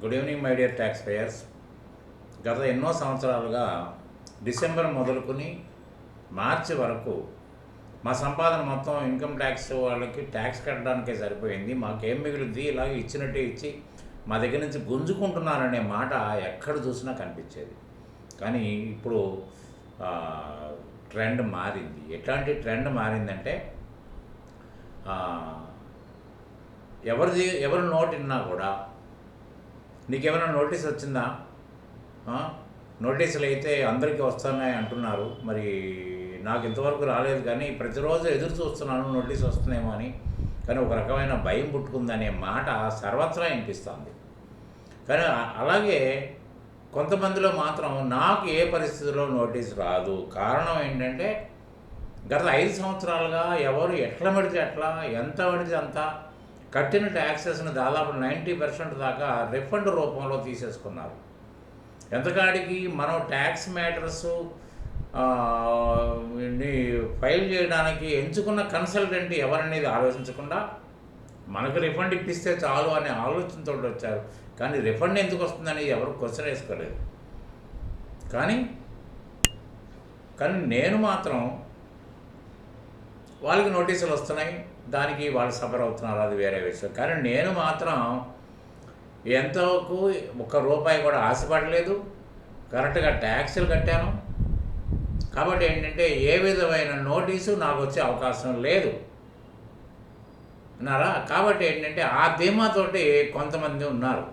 Good evening my dear taxpayers గత ఎన్నో సంవత్సరాలుగా డిసెంబర్ మొదలుకొని మార్చి వరకు మా సంపాదన మొత్తం ఇన్కమ్ ట్యాక్స్ వాళ్ళకి ట్యాక్స్ కట్టడానికే సరిపోయింది. మాకేం మిగులుద్ది? ఇలాగ ఇచ్చినట్టే ఇచ్చి మా దగ్గర నుంచి గుంజుకుంటున్నారనే మాట ఎక్కడ చూసినా కనిపించేది. కానీ ఇప్పుడు ట్రెండ్ మారింది. ఎట్లాంటి ట్రెండ్ మారిందంటే ఎవరిది ఎవరి నోటిన్నా కూడా నీకేమైనా నోటీస్ వచ్చిందా? నోటీసులు అయితే అందరికీ వస్తున్నాయి అంటున్నారు. మరి నాకు ఇంతవరకు రాలేదు కానీ ప్రతిరోజు ఎదురు చూస్తున్నాను నోటీస్ వస్తున్నాయేమో అని. కానీ ఒక రకమైన భయం పుట్టుకుందనే మాట సర్వత్రా వినిపిస్తుంది. కానీ అలాగే కొంతమందిలో మాత్రం నాకు ఏ పరిస్థితిలో నోటీస్ రాదు. కారణం ఏంటంటే గత ఐదు సంవత్సరాలుగా ఎవరు ఎట్లా పడితే ఎట్లా ఎంత పడితే అంత కట్టిన ట్యాక్సెస్ని దాదాపు నైంటీ పర్సెంట్ దాకా రిఫండ్ రూపంలో తీసేసుకున్నారు. ఎంతకాడికి మనం ట్యాక్స్ మ్యాటర్స్ని ఫైల్ చేయడానికి ఎంచుకున్న కన్సల్టెంట్ ఎవరనేది ఆలోచించకుండా మనకు రిఫండ్ ఇప్పిస్తే చాలు అనే ఆలోచనతో వచ్చారు. కానీ రిఫండ్ ఎందుకు వస్తుందని ఎవరు క్వశ్చన్ వేసుకోలేదు. కానీ కానీ నేను మాత్రం వాళ్ళకి నోటీసులు వస్తున్నాయి. దానికి వాళ్ళు సఫర్ అవుతున్నారు అది వేరే విషయం. కానీ నేను మాత్రం ఎంతవరకు ఒక్క రూపాయి కూడా ఆశపడలేదు. కరెక్ట్గా ట్యాక్సులు కట్టాను. కాబట్టి ఏంటంటే ఏ విధమైన నోటీసు నాకు వచ్చే అవకాశం లేదు. అన్నారా కాబట్టి ఏంటంటే ఆ ధీమాతోటి కొంతమంది ఉన్నారు.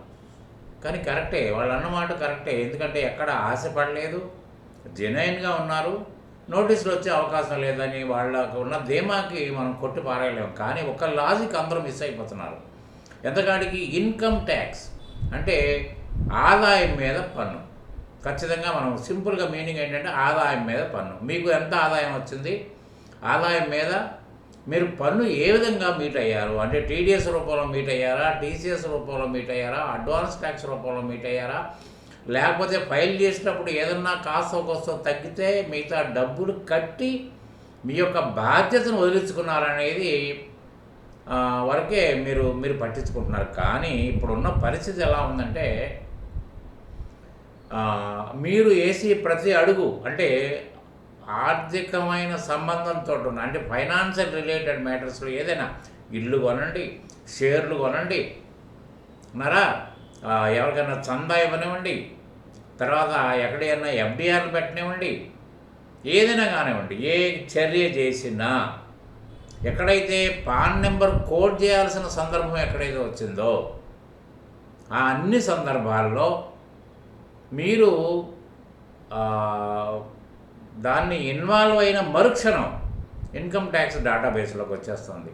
కానీ కరెక్టే వాళ్ళు అన్నమాట కరెక్టే. ఎందుకంటే ఎక్కడ ఆశపడలేదు. జెన్యున్గా ఉన్నారు. నోటీసులు వచ్చే అవకాశం లేదని వాళ్ళకు ఉన్న ధీమాకి మనం కొట్టి పారేయలేము కానీ ఒక లాజిక్ అందరూ మిస్ అయిపోతున్నారు. ఎంతకాడికి ఇన్కమ్ ట్యాక్స్ అంటే ఆదాయం మీద పన్ను. ఖచ్చితంగా మనం సింపుల్గా మీనింగ్ ఏంటంటే ఆదాయం మీద పన్ను. మీకు ఎంత ఆదాయం వచ్చింది? ఆదాయం మీద మీరు పన్ను ఏ విధంగా మీట్ అయ్యారు? అంటే టీడీఎస్ రూపంలో మీట్ అయ్యారా? టీసీఎస్ రూపంలో మీట్ అయ్యారా? అడ్వాన్స్ ట్యాక్స్ రూపంలో మీట్ అయ్యారా? లేకపోతే ఫైల్ చేసినప్పుడు ఏదన్నా కాస్త కోస్తో తగ్గితే మిగతా డబ్బులు కట్టి మీ యొక్క బాధ్యతను వదిలించుకున్నారనేది వరకే మీరు మీరు పట్టించుకుంటున్నారు. కానీ ఇప్పుడున్న పరిస్థితి ఎలా ఉందంటే మీరు వేసి ప్రతి అడుగు అంటే ఆర్థికమైన సంబంధంతో ఉన్న అంటే ఫైనాన్షియల్ రిలేటెడ్ మ్యాటర్స్లో ఏదైనా ఇల్లు కొనండి షేర్లు కొనండి మరా ఎవరికైనా చందా ఇవ్వనివ్వండి తర్వాత ఎక్కడైనా ఎఫ్డిఆర్లు పెట్టనివ్వండి. ఏదైనా కానివ్వండి ఏ చర్య చేసినా ఎక్కడైతే పాన్ నెంబర్ కోడ్ చేయాల్సిన సందర్భం ఎక్కడైతే వచ్చిందో ఆ అన్ని సందర్భాల్లో మీరు దాన్ని ఇన్వాల్వ్ అయిన మరుక్షణం ఇన్కమ్ ట్యాక్స్ డేటాబేస్లోకి వచ్చేస్తుంది.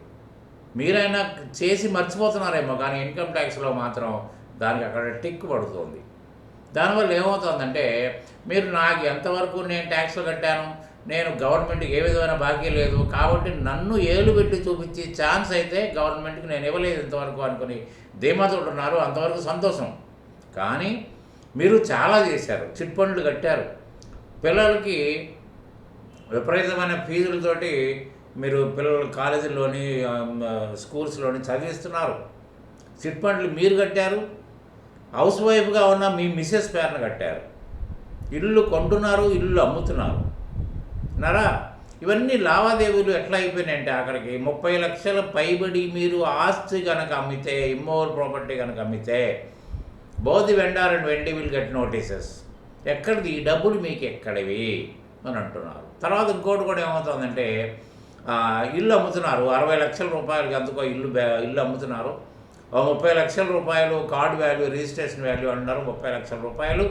మీరైనా చేసి మర్చిపోతున్నారేమో కానీ ఇన్కమ్ ట్యాక్స్లో మాత్రం దానికి అక్కడ టిక్ పడుతుంది. దానివల్ల ఏమవుతుందంటే మీరు నాకు ఎంతవరకు నేను ట్యాక్స్లు కట్టాను నేను గవర్నమెంట్కి ఏ విధమైన బాకీ లేదు కాబట్టి నన్ను ఏలు పెట్టి చూపించే ఛాన్స్ అయితే గవర్నమెంట్కి నేను ఇవ్వలేదు ఇంతవరకు అనుకుని ధీమాతో ఉన్నారు అంతవరకు సంతోషం. కానీ మీరు చాలా చేశారు చిట్ ఫండ్లు కట్టారు. పిల్లలకి విపరీతమైన ఫీజులతోటి మీరు పిల్లలు కాలేజీల్లోని స్కూల్స్లోని చదివిస్తున్నారు. చిట్ ఫండ్లు మీరు కట్టారు హౌస్ వైఫ్గా ఉన్న మీ మిసెస్ పేరున కట్టారు. ఇల్లు కొంటున్నారు ఇల్లు అమ్ముతున్నారు. నరా ఇవన్నీ లావాదేవీలు ఎట్లా అయిపోయినాయంటే అక్కడికి? ముప్పై లక్షల పైబడి మీరు ఆస్తి కనుక అమ్మితే ఇమ్మోవల్ ప్రాపర్టీ కనుక అమ్మితే both vendor and vendee will get notices ఎక్కడిది? ఈ డబ్బులు మీకు ఎక్కడివి అని అంటున్నారు. తర్వాత ఇంకోటి కూడా ఏమవుతుందంటే ఇల్లు అమ్ముతున్నారు. అరవై లక్షల రూపాయలకి అందుకో ఇల్లు బ్యా- ఇల్లు అమ్ముతున్నారు. ముప్పై లక్షల రూపాయలు కార్డు వాల్యూ రిజిస్ట్రేషన్ వాల్యూ అంటున్నారు. ముప్పై లక్షల రూపాయలు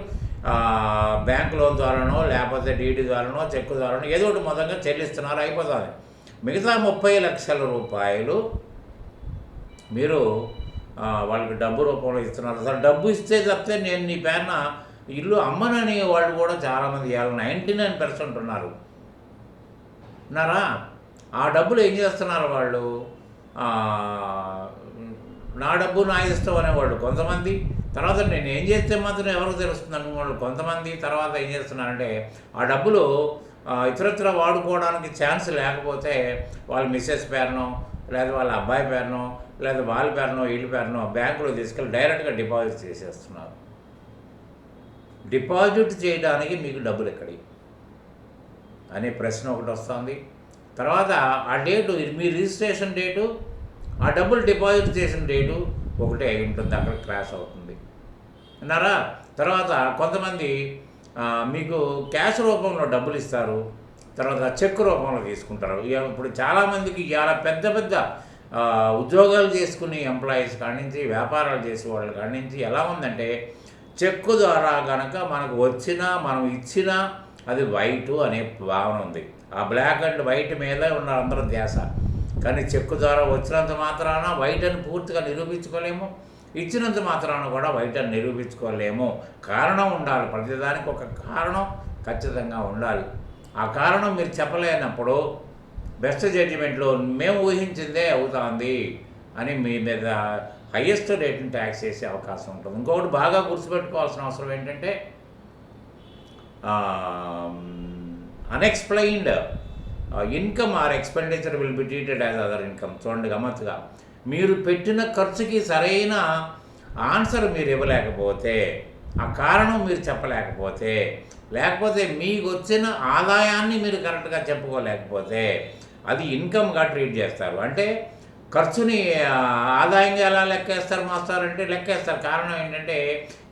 బ్యాంక్ లోన్ ద్వారానో లేకపోతే డీడీ ద్వారానో చెక్కు ద్వారానో ఏదో ఒకటి మొత్తంగా చెల్లిస్తున్నారు అయిపోతుంది. మిగతా ముప్పై లక్షల రూపాయలు మీరు వాళ్ళకి డబ్బు రూపంలో ఇస్తున్నారు. అసలు డబ్బు ఇస్తే తప్పితే నేను నీ పేరున ఇల్లు అమ్మనని వాళ్ళు కూడా చాలామంది ఇవ్వాలి నైంటీ నైన్ పర్సెంట్ ఉన్నారు. ఉన్నారా? ఆ డబ్బులు ఏం చేస్తున్నారు వాళ్ళు? నా డబ్బు నా ఇష్టం అనేవాళ్ళు కొంతమంది. తర్వాత నేను ఏం చేస్తే మాత్రం ఎవరికి తెలుస్తుంది అనుకున్న కొంతమంది. తర్వాత ఏం చేస్తున్నారంటే ఆ డబ్బులు ఇతరత్ర వాడుకోవడానికి ఛాన్స్ లేకపోతే వాళ్ళ మిస్సెస్ పేరునో లేదా వాళ్ళ అబ్బాయి పేరునో లేదా వాళ్ళ పేరునో వీళ్ళ పేరునో బ్యాంకులో తీసుకెళ్ళి డైరెక్ట్గా డిపాజిట్ చేసేస్తున్నారు. డిపాజిట్ చేయడానికి మీకు డబ్బులు ఎక్కడి? అనే ప్రశ్న ఒకటి వస్తుంది. తర్వాత ఆ డేటు మీ రిజిస్ట్రేషన్ డేటు ఆ డబ్బులు డిపాజిట్ చేసిన డేటు ఒకటే అయి ఉంటుంది అక్కడ క్రాష్ అవుతుంది. అన్నారా తర్వాత కొంతమంది మీకు క్యాష్ రూపంలో డబ్బులు ఇస్తారు తర్వాత చెక్ రూపంలో తీసుకుంటారు. ఇక ఇప్పుడు చాలామందికి ఇవాళ పెద్ద పెద్ద ఉద్యోగాలు చేసుకునే ఎంప్లాయీస్ కాడి నుంచి వ్యాపారాలు చేసే వాళ్ళ కాడి నుంచి ఎలా ఉందంటే చెక్కు ద్వారా కనుక మనకు వచ్చినా మనం ఇచ్చినా అది వైటు అనే భావన ఉంది. ఆ బ్లాక్ అండ్ వైట్ మీద ఉన్న అందరూ ధ్యాస. కానీ చెక్కు ద్వారా వచ్చినంత మాత్రాన వైటని పూర్తిగా నిరూపించుకోలేము. ఇచ్చినంత మాత్రాన కూడా వైటని నిరూపించుకోలేము. కారణం ఉండాలి. ప్రతిదానికి ఒక కారణం ఖచ్చితంగా ఉండాలి. ఆ కారణం మీరు చెప్పలేనప్పుడు బెస్ట్ జడ్జిమెంట్లో మేము ఊహించిందే అవుతుంది అని మీ మీద హయ్యెస్ట్ రేట్ని ట్యాక్స్ చేసే అవకాశం ఉంటుంది. ఇంకొకటి బాగా గుర్తుపెట్టుకోవాల్సిన అవసరం ఏంటంటే unexplained income or expenditure will be treated as other income చూడండి గమ్మత్తుగా మీరు పెట్టిన ఖర్చుకి సరైన ఆన్సర్ మీరు ఇవ్వలేకపోతే ఆ కారణం మీరు చెప్పలేకపోతే లేకపోతే మీకు వచ్చిన ఆదాయాన్ని మీరు కరెక్ట్గా చెప్పుకోలేకపోతే అది ఇన్కమ్గా ట్రీట్ చేస్తారు. అంటే ఖర్చుని ఆదాయంగా ఎలా లెక్కేస్తారు మాస్టర్? అంటే లెక్కేస్తారు. కారణం ఏంటంటే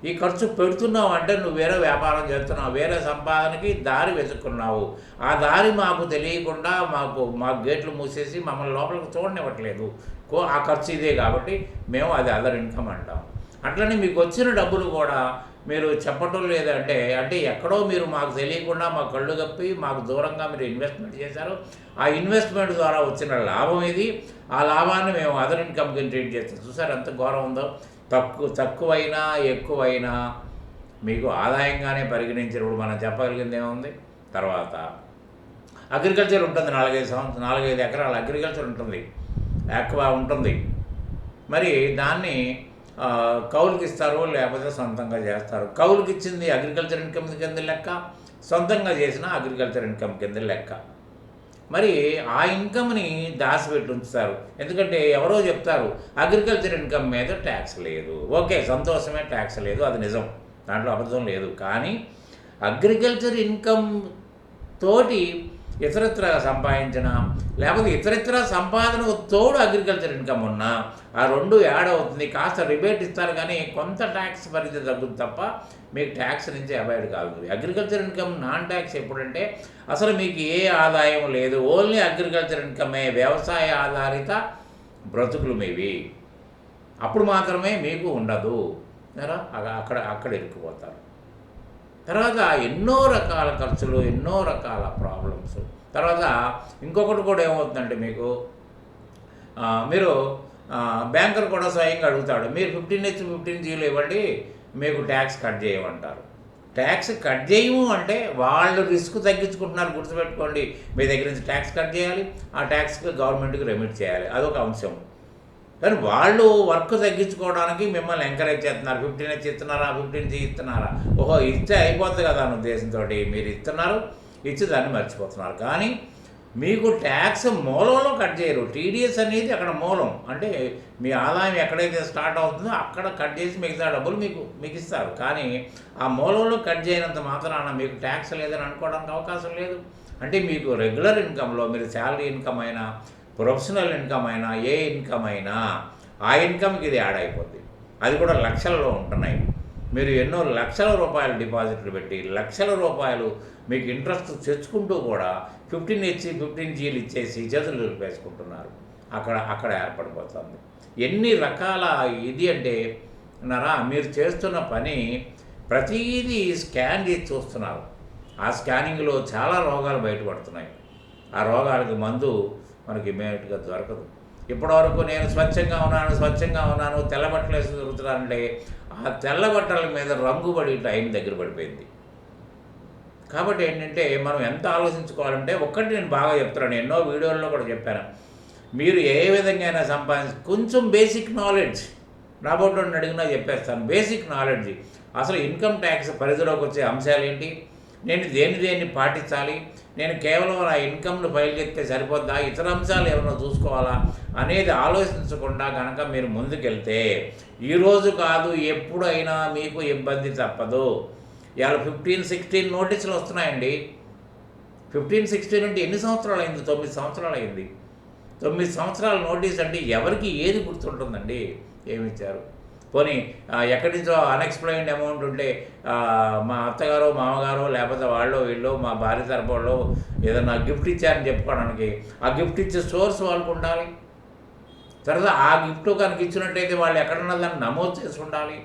ఈ ఖర్చు పెడుతున్నావు అంటే నువ్వు వేరే వ్యాపారం చేస్తున్నావు వేరే సంపాదనకి దారి వెతుక్కున్నావు. ఆ దారి మాకు తెలియకుండా మాకు మాకు గేట్లు మూసేసి మమ్మల్ని లోపలికి చూడనివ్వట్లేదు. కో ఆ ఖర్చు ఇదే కాబట్టి మేము అది అదర్ ఇన్కమ్ అంటాం. అట్లనే మీకు వచ్చిన డబ్బులు కూడా మీరు చెప్పటం లేదంటే అంటే ఎక్కడో మీరు మాకు తెలియకుండా మా కళ్ళు కప్పి మాకు దూరంగా మీరు ఇన్వెస్ట్మెంట్ చేశారు. ఆ ఇన్వెస్ట్మెంట్ ద్వారా వచ్చిన లాభం ఇది ఆ లాభాన్ని మేము అదర్ ఇన్కమ్ కింద ట్రీట్ చేస్తాం. చూసారు ఎంత ఘోరం ఉందో? తక్కువ తక్కువైనా ఎక్కువైనా మీకు ఆదాయంగానే పరిగణించినప్పుడు మనం చెప్పగలిగింది ఏముంది తర్వాత అగ్రికల్చర్ ఉంటుంది. నాలుగైదు సంవత్సరం నాలుగైదు ఎకరాల అగ్రికల్చర్ ఉంటుంది. ఎక్కువ ఉంటుంది. మరి దాన్ని కౌలుకి ఇస్తారు లేకపోతే సొంతంగా చేస్తారు. కౌలుకి ఇచ్చింది అగ్రికల్చర్ ఇన్కమ్ కింద లెక్క సొంతంగా చేసిన అగ్రికల్చర్ ఇన్కమ్ కింద లెక్క. మరి ఆ ఇన్కమ్ని దాచిపెట్టి ఉంచుతారు. ఎందుకంటే ఎవరో చెప్తారు అగ్రికల్చర్ ఇన్కమ్ మీద ట్యాక్స్ లేదు. ఓకే సంతోషమే ట్యాక్స్ లేదు అది నిజం. దాంట్లో అబద్ధం లేదు. కానీ అగ్రికల్చర్ ఇన్కమ్ తోటి ఇతరత్ర సంపాదించిన లేకపోతే ఇతరత్ర సంపాదన తోడు అగ్రికల్చర్ ఇన్కమ్ ఉన్నా ఆ రెండు యాడ్ అవుతుంది. కాస్త రిబేట్ ఇస్తారు కానీ కొంత ట్యాక్స్ పరిధి తగ్గుతుంది తప్ప మీకు ట్యాక్స్ నుంచి అవాయిడ్ కాదు. అగ్రికల్చర్ ఇన్కమ్ నాన్ ట్యాక్స్ ఎప్పుడంటే అసలు మీకు ఏ ఆదాయం లేదు. ఓన్లీ అగ్రికల్చర్ ఇన్కమే వ్యవసాయ ఆధారిత బ్రతుకులు మీవి. అప్పుడు మాత్రమే మీకు ఉండదు. అక్కడ అక్కడ ఇరుక్కుపోతారు. తర్వాత ఎన్నో రకాల ఖర్చులు ఎన్నో రకాల ప్రాబ్లమ్స్ తర్వాత ఇంకొకటి కూడా ఏమవుతుందంటే మీకు మీరు బ్యాంకర్ కూడా స్వయంగా అడుగుతాడు మీరు ఫిఫ్టీన్ హెచ్ ఫిఫ్టీన్ జీలు ఇవ్వండి మీకు ట్యాక్స్ కట్ చేయమంటారు. ట్యాక్స్ కట్ చేయము అంటే వాళ్ళు రిస్క్ తగ్గించుకుంటున్నారు గుర్తుపెట్టుకోండి. మీ దగ్గర నుంచి ట్యాక్స్ కట్ చేయాలి ఆ ట్యాక్స్కి గవర్నమెంట్కి రెమిట్ చేయాలి. అదొక అంశం కానీ వాళ్ళు వర్క్ తగ్గించుకోవడానికి మిమ్మల్ని ఎంకరేజ్ చేస్తున్నారు. ఫిఫ్టీన్ హెచ్ ఇస్తున్నారా? ఫిఫ్టీన్ జీ ఇస్తున్నారా? ఓహో ఇస్తే అయిపోతుంది కదా అన్న ఉద్దేశంతో మీరు ఇస్తున్నారు. ఇచ్చి దాన్ని మర్చిపోతున్నారు. కానీ మీకు ట్యాక్స్ మూలంలో కట్ చేయరు. టీడీఎస్ అనేది అక్కడ మూలం. అంటే మీ ఆదాయం ఎక్కడైతే స్టార్ట్ అవుతుందో అక్కడ కట్ చేసి మిగతా డబ్బులు మీకు మీకు ఇస్తారు. కానీ ఆ మూలంలో కట్ చేయనంత మాత్రాన మీకు ట్యాక్స్ లేదని అనుకోవడానికి అవకాశం లేదు. అంటే మీకు రెగ్యులర్ ఇన్కంలో మీరు శాలరీ ఇన్కమ్ అయినా ప్రొఫెషనల్ ఇన్కమ్ అయినా ఏ ఇన్కమ్ అయినా ఆ ఇన్కమ్కి ఇది యాడ్ అయిపోద్ది. అది కూడా లక్షలలో ఉంటున్నాయి. మీరు ఎన్నో లక్షల రూపాయలు డిపాజిట్లు పెట్టి లక్షల రూపాయలు మీకు ఇంట్రెస్ట్ తెచ్చుకుంటూ కూడా ఫిఫ్టీన్ ఇచ్చి ఫిఫ్టీన్ జీలు ఇచ్చేసి చేతులు వేసుకుంటున్నారు అక్కడ అక్కడ ఏర్పడిపోతుంది. ఎన్ని రకాల ఇది అంటే నరా మీరు చేస్తున్న పని ప్రతిదీ స్కాన్ చేసి చూస్తున్నారు. ఆ స్కానింగ్లో చాలా రోగాలు బయటపడుతున్నాయి. ఆ రోగాలకి మందు మనకి ఇమీడియట్గా దొరకదు. ఇప్పటివరకు నేను స్వచ్ఛంగా ఉన్నాను స్వచ్ఛంగా ఉన్నాను తెల్ల బట్టలు వేసి దొరుకుతున్నానంటే ఆ తెల్ల బట్టల మీద రంగు పడి టైం దగ్గర పడిపోయింది. కాబట్టి ఏంటంటే మనం ఎంత ఆలోచించుకోవాలంటే ఒక్కటి నేను బాగా చెప్తున్నాను ఎన్నో వీడియోల్లో కూడా చెప్పాను. మీరు ఏ విధంగా అయినా సంపాదించి కొంచెం బేసిక్ నాలెడ్జ్ రాబోటోని అడిగినా చెప్పేస్తాను బేసిక్ నాలెడ్జ్ అసలు ఇన్కమ్ ట్యాక్స్ పరిధిలోకి వచ్చే అంశాలు ఏంటి? నేను దేని దేన్ని పాటించాలి? నేను కేవలం నా ఇన్కమ్ను ఫైల్ చేస్తే సరిపోద్దా? ఇతర అంశాలు ఏమైనా చూసుకోవాలా? అనేది ఆలోచించకుండా కనుక మీరు ముందుకెళ్తే ఈరోజు కాదు ఎప్పుడైనా మీకు ఇబ్బంది తప్పదు. ఇవాళ ఫిఫ్టీన్ సిక్స్టీన్ నోటీసులు వస్తున్నాయండి. ఫిఫ్టీన్ సిక్స్టీన్ అంటే ఎన్ని సంవత్సరాలు అయింది? తొమ్మిది సంవత్సరాలు అయింది. తొమ్మిది సంవత్సరాల నోటీస్ అంటే ఎవరికి ఏది గుర్తుంటుందండి? ఏమి ఇచ్చారు? పోనీ ఎక్కడి నుంచో అన్ఎక్స్ప్లెయిన్డ్ అమౌంట్ ఉంటే మా అత్తగారు మామగారు లేకపోతే వాళ్ళు వీళ్ళు మా భార్య తరపు వాళ్ళు ఏదైనా గిఫ్ట్ ఇచ్చారని చెప్పుకోవడానికి ఆ గిఫ్ట్ ఇచ్చే సోర్స్ వాళ్ళకు ఉండాలి. తర్వాత ఆ గిఫ్ట్ కనుక ఇచ్చినట్టయితే వాళ్ళు ఎక్కడున్నా దాన్ని నమోదు చేసి ఉండాలి.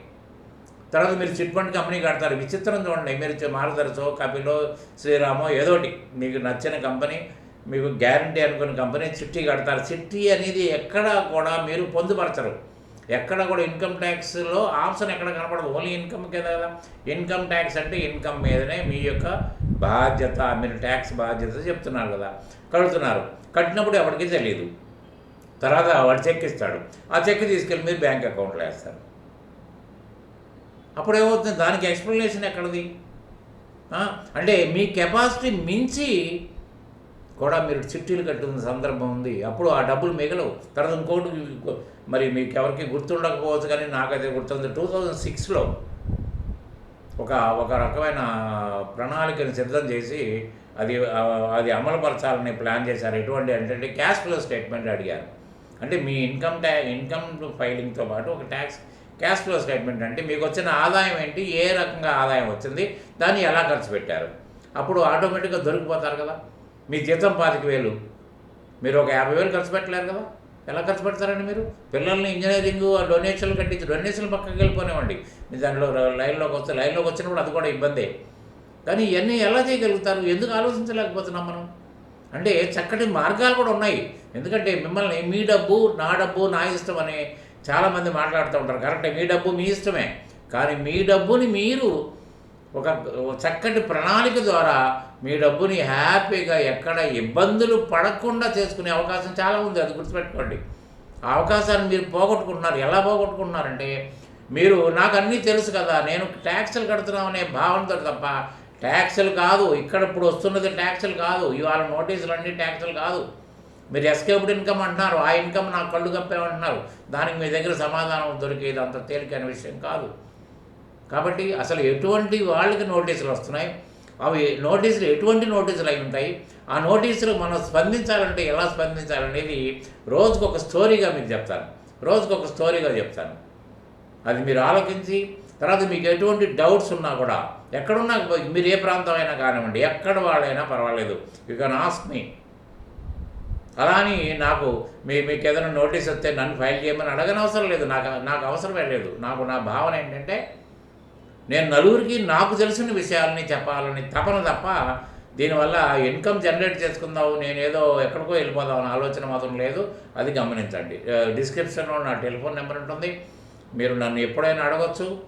తర్వాత మీరు చిట్ ఫండ్ కంపెనీ కడతారు. విచిత్రం చూడండి. మీరు మార్గదర్శో కపిలో శ్రీరామో ఏదోటి మీకు నచ్చిన కంపెనీ మీకు గ్యారంటీ అనుకున్న కంపెనీ చిట్టి కడతారు. చిట్టి అనేది ఎక్కడా కూడా మీరు పొందుపరచరు. ఎక్కడ కూడా ఇన్కమ్ ట్యాక్స్లో ఆప్షన్ ఎక్కడ కనపడదు. ఓన్లీ ఇన్కమ్ కదా కదా. ఇన్కమ్ ట్యాక్స్ అంటే ఇన్కమ్ మీదనే మీ యొక్క బాధ్యత మీరు ట్యాక్స్ బాధ్యత చెప్తున్నారు కదా. కడుతున్నారు. కట్టినప్పుడు ఎవరికి తెలియదు తర్వాత వాడు చెక్ ఇస్తాడు. ఆ చెక్ తీసుకెళ్ళి మీరు బ్యాంక్ అకౌంట్లో వేస్తారు. అప్పుడు ఏమవుతుంది? దానికి ఎక్స్ప్లెనేషన్ ఎక్కడిది? అంటే మీ కెపాసిటీ మించి కూడా మీరు చిట్టీలు కట్టుకున్న సందర్భం ఉంది. అప్పుడు ఆ డబ్బులు మిగలవు. తర్వాత ఇంకోటి మరి మీకు ఎవరికి గుర్తుండకపోవచ్చు కానీ నాకైతే గుర్తుంది. టూ థౌజండ్ సిక్స్లో ఒక ఒక రకమైన ప్రణాళికను సిద్ధం చేసి అది అది అమలుపరచాలని ప్లాన్ చేశారు. ఎటువంటి అంటే క్యాష్ ఫ్లో స్టేట్మెంట్ అడిగారు. అంటే మీ ఇన్కమ్ ట్యా ఇన్కమ్ ఫైలింగ్తో పాటు ఒక ట్యాక్స్ క్యాష్ ఫ్లో స్టేట్మెంట్ అంటే మీకు వచ్చిన ఆదాయం ఏంటి ఏ రకంగా ఆదాయం వచ్చింది దాన్ని ఎలా ఖర్చు పెట్టారు? అప్పుడు ఆటోమేటిక్గా దొరికిపోతారు కదా. మీ జీతం పాతిక వేలు. మీరు ఒక యాభై వేలు ఖర్చు పెట్టలేరు కదా? ఎలా ఖర్చు పెడతారండి మీరు? పిల్లల్ని ఇంజనీరింగ్ డొనేషన్లు కట్టించి డొనేషన్లు పక్కకి వెళ్ళిపోనివ్వండి. మీ దాంట్లో లైన్లోకి వస్తే లైన్లోకి వచ్చినప్పుడు అది కూడా ఇబ్బందే. కానీ ఇవన్నీ ఎలా చేయగలుగుతారు? ఎందుకు ఆలోచించలేకపోతున్నాం మనం? అంటే చక్కటి మార్గాలు కూడా ఉన్నాయి. ఎందుకంటే మిమ్మల్ని మీ డబ్బు నా డబ్బు నా ఇష్టం అని చాలామంది మాట్లాడుతూ ఉంటారు. కరెక్టే మీ డబ్బు మీ ఇష్టమే. కానీ మీ డబ్బుని మీరు ఒక చక్కటి ప్రణాళిక ద్వారా మీ డబ్బుని హ్యాపీగా ఎక్కడ ఇబ్బందులు పడకుండా చేసుకునే అవకాశం చాలా ఉంది అది గుర్తుపెట్టుకోండి. ఆ అవకాశాన్ని మీరు పోగొట్టుకుంటున్నారు. ఎలా పోగొట్టుకుంటున్నారంటే మీరు నాకు అన్నీ తెలుసు కదా నేను ట్యాక్సులు కడుతున్నాం అనే భావనతో తప్ప ట్యాక్సులు కాదు ఇక్కడ ఇప్పుడు వస్తున్నది ట్యాక్సులు కాదు ఇవాళ నోటీసులు అన్నీ ట్యాక్సులు కాదు. మీరు ఎస్కేప్డ్ ఇన్కమ్ అంటున్నారు ఆ ఇన్కమ్ నాకు కళ్ళు కప్పేమంటున్నారు. దానికి మీ దగ్గర సమాధానం దొరికేది అంత తేలికైన విషయం కాదు. కాబట్టి అసలు ఎటువంటి వాళ్ళకి నోటీసులు వస్తున్నాయి? అవి నోటీసులు ఎటువంటి నోటీసులు అయి ఉంటాయి? ఆ నోటీసులు మనం స్పందించాలంటే ఎలా స్పందించాలనేది రోజుకు ఒక స్టోరీగా మీకు చెప్తాను. రోజుకు ఒక స్టోరీగా చెప్తాను. అది మీరు ఆలోచించి తర్వాత మీకు ఎటువంటి డౌట్స్ ఉన్నా కూడా ఎక్కడున్నా మీరు ఏ ప్రాంతం అయినా కానివ్వండి ఎక్కడ వాళ్ళైనా పర్వాలేదు. యూ కెన్ ఆస్క్ మీ అలా అని నాకు మీ మీకు ఏదైనా నోటీస్ వస్తే నన్ను ఫైల్ చేయమని అడగనవసరం లేదు. నాకు నాకు అవసరమే లేదు. నాకు నా భావన ఏంటంటే నేను నలుగురికి నాకు తెలిసిన విషయాలని చెప్పాలని తపన తప్ప దీనివల్ల ఇన్కమ్ జనరేట్ చేసుకుందాం నేనేదో ఎక్కడికో వెళ్ళిపోదాం అనే ఆలోచన మాత్రం లేదు. అది గమనించండి. డిస్క్రిప్షన్లో నా టెలిఫోన్ నెంబర్ ఉంటుంది. మీరు నన్ను ఎప్పుడైనా అడగచ్చు.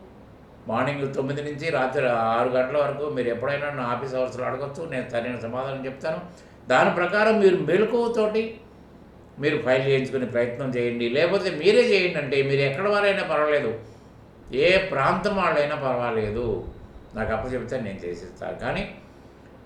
మార్నింగ్ తొమ్మిది నుంచి రాత్రి ఆరు గంటల వరకు మీరు ఎప్పుడైనా నా ఆఫీస్ అవర్స్లో అడగచ్చు. నేను సరైన సమాధానం చెప్తాను. దాని ప్రకారం మీరు మెలకువతోటి మీరు ఫైల్ చేయించుకునే ప్రయత్నం చేయండి. లేకపోతే మీరే చేయండి అంటే మీరు ఎక్కడ వారైనా పర్వాలేదు. ఏ ప్రాంతం వాళ్ళైనా పర్వాలేదు. నాకు అప్పచెబితే చెప్తే నేను చేసిస్తాను కానీ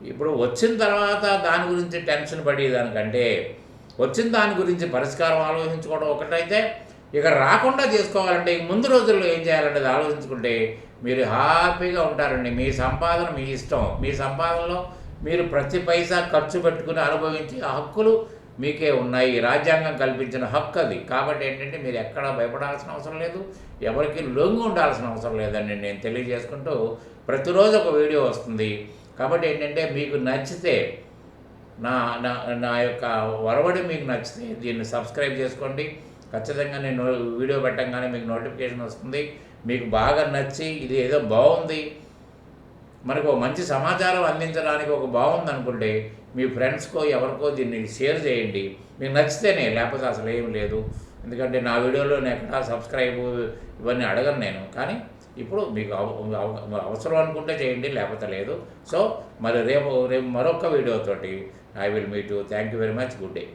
ఇప్పుడు వచ్చిన తర్వాత దాని గురించి టెన్షన్ పడేదానికంటే వచ్చిన దాని గురించి పరిష్కారం ఆలోచించుకోవడం ఒకటైతే ఇక రాకుండా చేసుకోవాలంటే ఇక ముందు రోజుల్లో ఏం చేయాలంటే అది ఆలోచించుకుంటే మీరు హ్యాపీగా ఉంటారండి. మీ సంపాదన మీ ఇష్టం. మీ సంపాదనలో మీరు ప్రతి పైసా ఖర్చు పెట్టుకుని అనుభవించి ఆ హక్కులు మీకే ఉన్నాయి. రాజ్యాంగం కల్పించిన హక్కు అది. కాబట్టి ఏంటంటే మీరు ఎక్కడా భయపడాల్సిన అవసరం లేదు. ఎవరికి లొంగి ఉండాల్సిన అవసరం లేదండి. నేను తెలియజేసుకుంటూ ప్రతిరోజు ఒక వీడియో వస్తుంది. కాబట్టి ఏంటంటే మీకు నచ్చితే నా నా నా యొక్క వరవడి మీకు నచ్చితే దీన్ని సబ్స్క్రైబ్ చేసుకోండి. ఖచ్చితంగా నేను వీడియో పెట్టంగానే మీకు నోటిఫికేషన్ వస్తుంది. మీకు బాగా నచ్చి ఇది ఏదో బాగుంది. మనకు మంచి సమాచారం అందించడానికి ఒక బాగుంది అనుకుంటే మీ ఫ్రెండ్స్కో ఎవరికో దీన్ని షేర్ చేయండి. మీకు నచ్చితేనే లేకపోతే అసలు ఏం లేదు. ఎందుకంటే నా వీడియోలో నేను ఎక్కడ సబ్స్క్రైబ్ ఇవన్నీ అడగను నేను. కానీ ఇప్పుడు మీకు అవ- అవసరం అనుకుంటే చేయండి లేకపోతే లేదు. సో మరి రేపు రేపు మరొక వీడియోతోటి I will meet you thank you very much good day